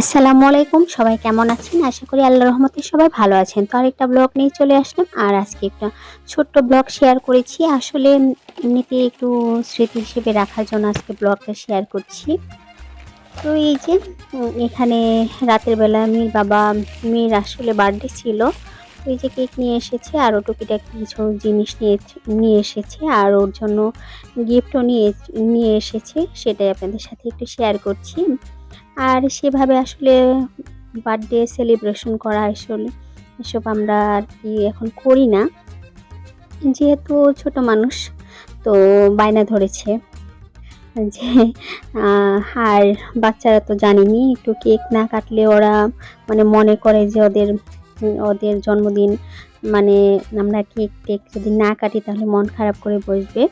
আসসালামু আলাইকুম, সবাই কেমন আছেন? আশা করি আল্লাহ রহমতে সবাই ভালো আছেন। তো আরেকটা ব্লগ নিয়ে চলে আসলাম, আর আজকে একটা ছোট্ট ব্লগ শেয়ার করেছি। আসলে এমনিতে একটু স্মৃতি হিসেবে রাখার জন্য আজকে ব্লগটা শেয়ার করছি। তো এই যে এখানে রাতের বেলা মেয়ের বাবা মেয়ের আসলে বার্থডে ছিল। এই যে কেক নিয়ে এসেছে আরও টুকিটাকি কিছু জিনিস নিয়ে নিয়ে এসেছে, আর ওর জন্য গিফটও নিয়ে নিয়ে এসেছে। সেটাই আপনাদের সাথে একটু শেয়ার করছি। আর সেভাবে আসলে বার্থডে সেলিব্রেশন করা আসলে এসব আমরা আর কি এখন করি না। যেহেতু ছোট মানুষ, তো বায়না ধরেছে যে আর বাচ্চারা তো জানেনি, একটু কেক না কাটলে ওরা মানে মনে করে যে ওদের ওদের জন্মদিন মানে আমরা কেক টেক যদি না কাটি তাহলে মন খারাপ করে বসবে।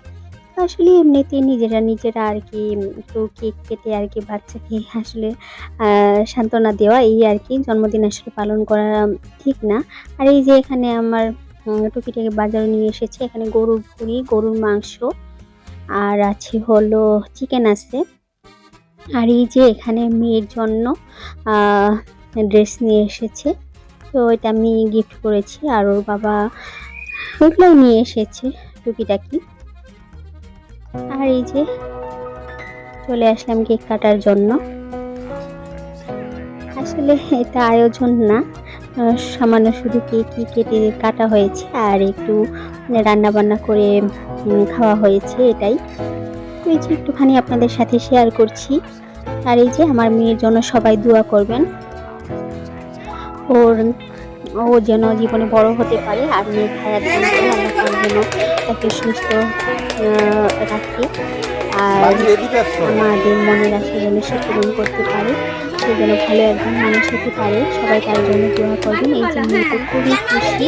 আসলে এমনিতে নিজেরা নিজেরা আর কি একটু কেক কেটে আর কি বাচ্চাকে আসলে সান্ত্বনা দেওয়া এই আর কি জন্মদিন আসলে পালন করা ঠিক না। আর এই যে এখানে আমার টুকিটাকি বাজারে নিয়ে এসেছে। এখানে গরুর ভুড়ি, গরুর মাংস, আর আছে হলো চিকেন আছে। আর এই যে এখানে মেয়ের জন্য ড্রেস নিয়ে এসেছে। তো এটা আমি গিফট করেছি। আর ওর বাবা ওগুলোও নিয়ে এসেছে টুকিটাকি। আর এই যে চলে আসলাম কেক কাটার জন্য। আসলে এটা আয়োজন না সামান্য শুধু কেকই কেটে কাটা হয়েছে আর একটু রান্না বান্না করে খাওয়া হয়েছে এটাই। এই যে একটুখানি আপনাদের সাথে শেয়ার করছি। আর এই যে আমার মেয়ের জন্য সবাই দোয়া করবেন। ওর ও যেন জীবনে বড় হতে পারে আর মেয়ে খায়ার জন্য যেন তাকে সুস্থ রাখি আর আমাদের মনের আশা যেন সে পূরণ করতে পারে সে যেন ভালো একজন মানুষ হতে পারে সবাই তার জন্য দোয়া করবেন। এই জন্য খুবই খুশি।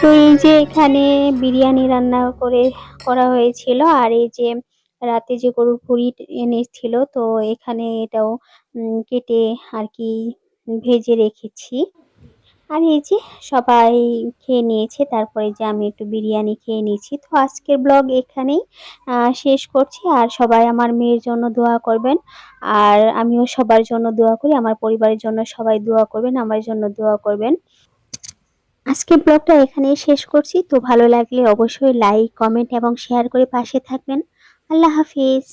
তো এই যে এখানে বিরিয়ানি রান্না করে, করা হয়েছিল আর এই যে রাতে যে গরুর ভুঁড়ি এনেছিল, তো এখানে এটাও কেটে আর কি ভেজে রেখেছি। আর এই যে সবাই খেয়ে নিয়েছে, তারপরে যে আমি একটু বিরিয়ানি খেয়ে নিয়েছি। তো আজকের ব্লগ এখানেই শেষ করছি। আর সবাই আমার মেয়ের জন্য দোয়া করবেন। আর আমিও সবার জন্য দোয়া করি, আমার পরিবারের জন্য সবাই দোয়া করবেন, আমার জন্য দোয়া করবেন। আজকে ব্লগটা এখানেই শেষ করছি। তো ভালো লাগলে অবশ্যই লাইক কমেন্ট এবং শেয়ার করে পাশে থাকবেন। আল্লাহ হাফিজ।